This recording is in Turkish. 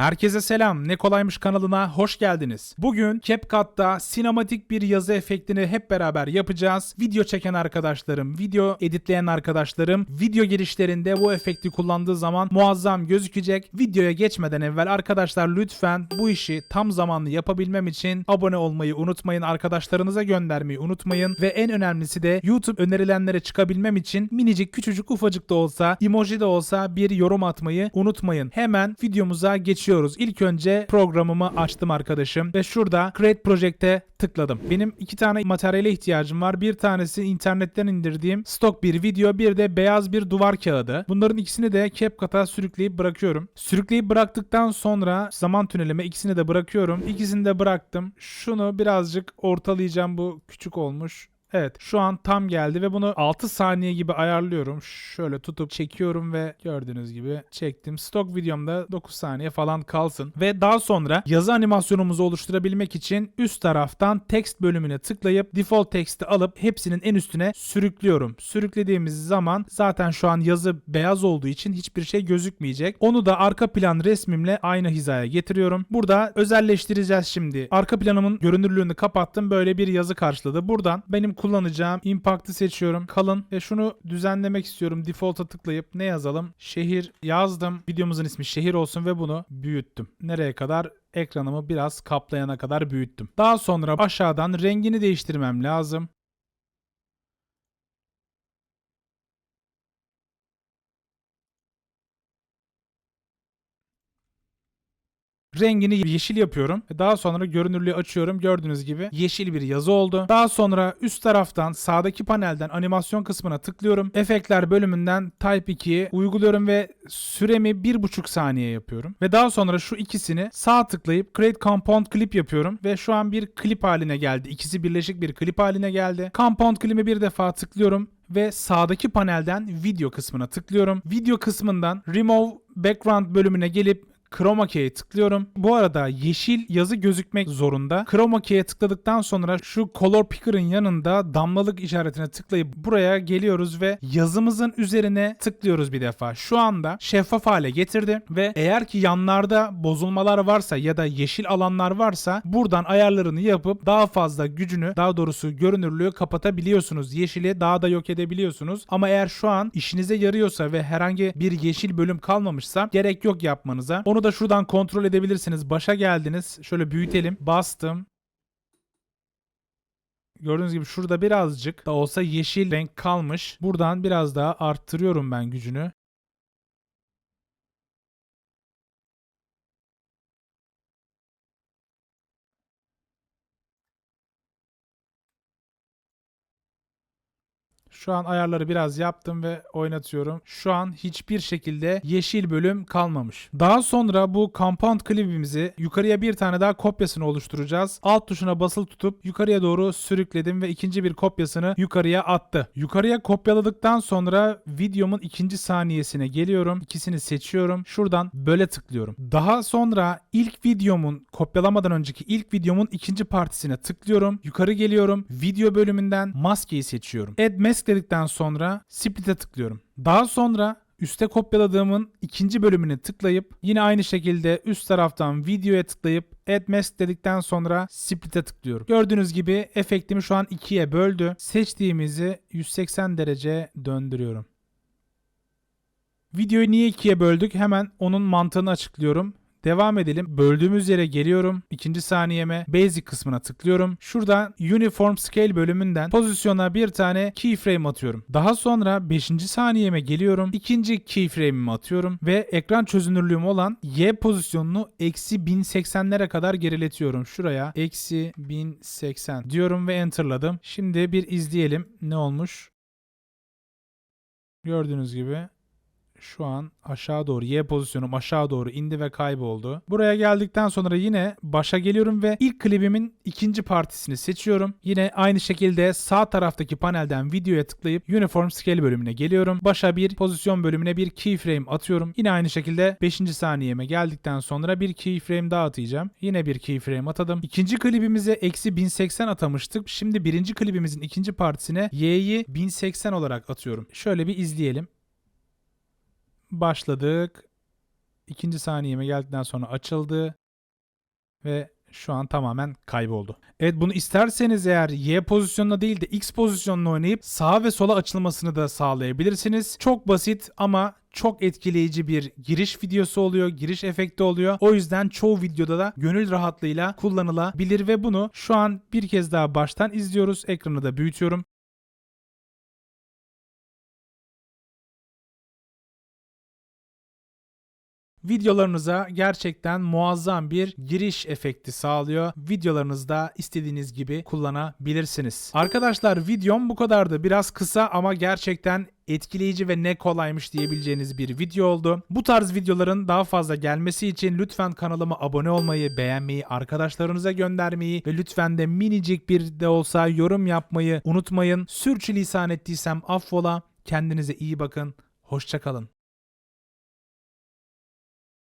Herkese selam. Ne kolaymış kanalına hoş geldiniz. Bugün CapCut'ta sinematik bir yazı efektini hep beraber yapacağız. Video çeken arkadaşlarım, video editleyen arkadaşlarım, video girişlerinde bu efekti kullandığı zaman muazzam gözükecek. Videoya geçmeden evvel arkadaşlar lütfen bu işi tam zamanlı yapabilmem için abone olmayı unutmayın. Arkadaşlarınıza göndermeyi unutmayın. Ve en önemlisi de YouTube önerilenlere çıkabilmem için minicik küçücük ufacık da olsa emoji de olsa bir yorum atmayı unutmayın. Hemen videomuza geçiyoruz. İlk önce programımı açtım arkadaşım ve şurada Create Project'e tıkladım. Benim iki tane materyale ihtiyacım var. Bir tanesi internetten indirdiğim stok bir video, bir de beyaz bir duvar kağıdı. Bunların ikisini de CapCut'a sürükleyip bırakıyorum. Sürükleyip bıraktıktan sonra zaman tünelime ikisini de bırakıyorum. İkisini de bıraktım. Şunu birazcık ortalayacağım. Bu küçük olmuş. Evet şu an tam geldi ve bunu 6 saniye gibi ayarlıyorum. Şöyle tutup çekiyorum ve gördüğünüz gibi çektim. Stok videomda 9 saniye falan kalsın. Ve daha sonra yazı animasyonumuzu oluşturabilmek için üst taraftan text bölümüne tıklayıp default text'i alıp hepsinin en üstüne sürüklüyorum. Sürüklediğimiz zaman zaten şu an yazı beyaz olduğu için hiçbir şey gözükmeyecek. Onu da arka plan resmimle aynı hizaya getiriyorum. Burada özelleştireceğiz şimdi. Arka planımın görünürlüğünü kapattım. Böyle bir yazı karşıladı. Buradan benim kullanacağım impact'ı seçiyorum. Kalın ve şunu düzenlemek istiyorum. Default'a tıklayıp ne yazalım? Şehir yazdım. Videomuzun ismi şehir olsun ve bunu büyüttüm. Nereye kadar? Ekranımı biraz kaplayana kadar büyüttüm. Daha sonra aşağıdan rengini değiştirmem lazım. Rengini yeşil yapıyorum. Daha sonra görünürlüğü açıyorum. Gördüğünüz gibi yeşil bir yazı oldu. Daha sonra üst taraftan sağdaki panelden animasyon kısmına tıklıyorum. Efektler bölümünden Type 2'yi uyguluyorum ve süremi 1.5 saniye yapıyorum. Ve daha sonra şu ikisini sağ tıklayıp Create Compound Clip yapıyorum. Ve şu an bir klip haline geldi. İkisi birleşik bir klip haline geldi. Compound Clip'i bir defa tıklıyorum ve sağdaki panelden video kısmına tıklıyorum. Video kısmından Remove Background bölümüne gelip Chroma Key'e tıklıyorum. Bu arada yeşil yazı gözükmek zorunda. Chroma Key'e tıkladıktan sonra şu Color Picker'ın yanında damlalık işaretine tıklayıp buraya geliyoruz ve yazımızın üzerine tıklıyoruz bir defa. Şu anda şeffaf hale getirdi ve eğer ki yanlarda bozulmalar varsa ya da yeşil alanlar varsa buradan ayarlarını yapıp daha fazla gücünü daha doğrusu görünürlüğü kapatabiliyorsunuz. Yeşili daha da yok edebiliyorsunuz. Ama eğer şu an işinize yarıyorsa ve herhangi bir yeşil bölüm kalmamışsa gerek yok yapmanıza. Onu da şuradan kontrol edebilirsiniz. Başa geldiniz. Şöyle büyütelim. Bastım. Gördüğünüz gibi şurada birazcık da olsa yeşil renk kalmış. Buradan biraz daha arttırıyorum ben gücünü. Şu an ayarları biraz yaptım ve oynatıyorum. Şu an hiçbir şekilde yeşil bölüm kalmamış. Daha sonra bu compound klibimizi yukarıya bir tane daha kopyasını oluşturacağız. Alt tuşuna basılı tutup yukarıya doğru sürükledim ve ikinci bir kopyasını yukarıya attı. Yukarıya kopyaladıktan sonra videomun ikinci saniyesine geliyorum. İkisini seçiyorum. Şuradan böyle tıklıyorum. Daha sonra ilk videomun kopyalamadan önceki ilk videomun ikinci partisine tıklıyorum. Yukarı geliyorum. Video bölümünden maskeyi seçiyorum. Add mask dedikten sonra split'e tıklıyorum. Daha sonra üste kopyaladığımın ikinci bölümüne tıklayıp yine aynı şekilde üst taraftan videoya tıklayıp Add Mask dedikten sonra Split'e tıklıyorum. Gördüğünüz gibi efektimi şu an ikiye böldü. Seçtiğimizi 180 derece döndürüyorum. Videoyu niye ikiye böldük? Hemen onun mantığını açıklıyorum. Devam edelim. Böldüğümüz yere geliyorum. İkinci saniyeme Basic kısmına tıklıyorum. Şuradan Uniform Scale bölümünden pozisyona bir tane keyframe atıyorum. Daha sonra 5. saniyeme geliyorum. İkinci keyframe'imi atıyorum ve ekran çözünürlüğüm olan Y pozisyonunu eksi 1080'lere kadar geriletiyorum. Şuraya eksi 1080 diyorum ve enterladım. Şimdi bir izleyelim ne olmuş. Gördüğünüz gibi şu an aşağı doğru Y pozisyonum aşağı doğru indi ve kayboldu. Buraya geldikten sonra yine başa geliyorum ve ilk klibimin ikinci partisini seçiyorum. Yine aynı şekilde sağ taraftaki panelden videoya tıklayıp Uniform Scale bölümüne geliyorum. Başa bir pozisyon bölümüne bir keyframe atıyorum. Yine aynı şekilde 5. saniyeme geldikten sonra bir keyframe daha atacağım. Yine bir keyframe atadım. İkinci klibimize eksi 1080 atamıştık. Şimdi birinci klibimizin ikinci partisine Y'yi 1080 olarak atıyorum. Şöyle bir izleyelim başladık. ikinci saniyeme geldikten sonra açıldı ve şu an tamamen kayboldu. Evet bunu isterseniz eğer Y pozisyonuna değil de X pozisyonuna oynayıp sağa ve sola açılmasını da sağlayabilirsiniz. Çok basit ama çok etkileyici bir giriş videosu oluyor, giriş efekti oluyor. O yüzden çoğu videoda da gönül rahatlığıyla kullanılabilir ve bunu şu an bir kez daha baştan izliyoruz. Ekranı da büyütüyorum. Videolarınıza gerçekten muazzam bir giriş efekti sağlıyor. Videolarınızda istediğiniz gibi kullanabilirsiniz. Arkadaşlar videom bu kadardı. Biraz kısa ama gerçekten etkileyici ve ne kolaymış diyebileceğiniz bir video oldu. Bu tarz videoların daha fazla gelmesi için lütfen kanalıma abone olmayı, beğenmeyi, arkadaşlarınıza göndermeyi ve lütfen de minicik bir de olsa yorum yapmayı unutmayın. Sürçülisan ettiysem affola. Kendinize iyi bakın. Hoşçakalın.